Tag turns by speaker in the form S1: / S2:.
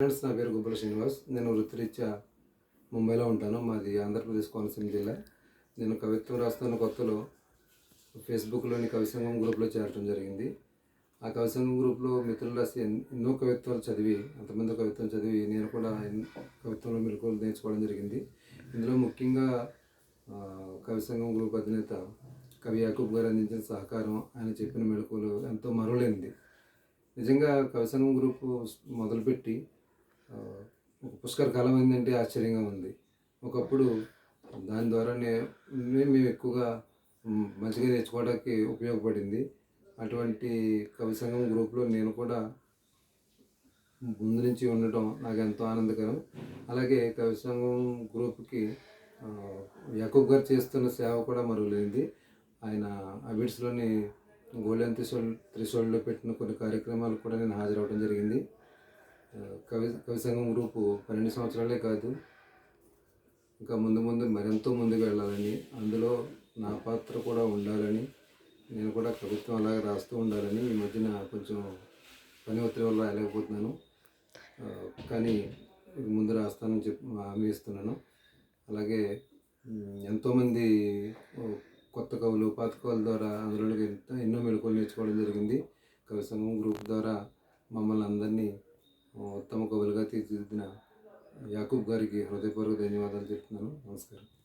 S1: Friends నా పేరు గుబ్బల శ్రీనివాస్. నేను వృత్తిరీత్యా ముంబైలో ఉంటాను. మాది ఆంధ్రప్రదేశ్ కోనసీమ జిల్లా. నేను కవిత్వం రాస్తున్న కొత్తలో ఫేస్బుక్లోని కవి సంఘం గ్రూప్లో చేరడం జరిగింది. ఆ కవిసంగం గ్రూప్లో మిత్రులు రాసి ఎన్నో కవిత్వాలు చదివి అంతమంది కవిత్వం చదివి నేను కూడా కవిత్వంలో మెలకువలు నేర్చుకోవడం జరిగింది. ఇందులో ముఖ్యంగా కవిసంగం కవి సంఘం గ్రూప్ అధినేత కవి యాకూబ్ గారు అందించిన సహకారం ఆయన చెప్పిన మెలకువలు ఎంతో మరువలేనిది. నిజంగా కవిసంగం గ్రూపు గ్రూప్ మొదలుపెట్టి ఒక పుష్కర కాలం ఏంటంటే ఆశ్చర్యంగా ఉంది. ఒకప్పుడు దాని ద్వారానే మేము మేము ఎక్కువగా మంచిగా నేర్చుకోవడానికి ఉపయోగపడింది. అటువంటి కవి సంఘం గ్రూప్లో నేను కూడా ముందు నుంచి ఉండటం నాకు ఎంతో ఆనందకరం. అలాగే కవి సంఘం గ్రూప్కి యాకూబ్ గారు చేస్తున్న సేవ కూడా మరువలేనిది ఆయన అబిడ్స్లోని గోల్డెన్ త్రిశోల్ త్రిశోల్డ్లో పెట్టిన కొన్ని కార్యక్రమాలు కూడా నేను హాజరవడం జరిగింది. కవి కవి సంఘం గ్రూపు పన్నెండు సంవత్సరాలే కాదు. ఇంకా ముందు ముందు మరెంతో ముందుకు వెళ్ళాలని అందులో నా పాత్ర కూడా ఉండాలని నేను కూడా కవిత్వం అలాగే రాస్తూ ఉండాలని ఈ మధ్యన కొంచెం పని ఒత్తిడి వల్ల రాయలేకపోతున్నాను. కానీ ముందు రాస్తానని చెప్పి హామీ ఇస్తున్నాను. అలాగే ఎంతోమంది కొత్త కవులు పాత కవుల ద్వారా అందులో ఎంతో ఎన్నో మెలకువలు నేర్చుకోవడం జరిగింది. కవి సంఘం గ్రూప్ ద్వారా మమ్మల్ని అందరినీ ఉత్తమ కవులుగా తీర్చిదిద్దిన యాకూబ్ గారికి హృదయపూర్వక ధన్యవాదాలు చెప్తున్నాను. నమస్కారం.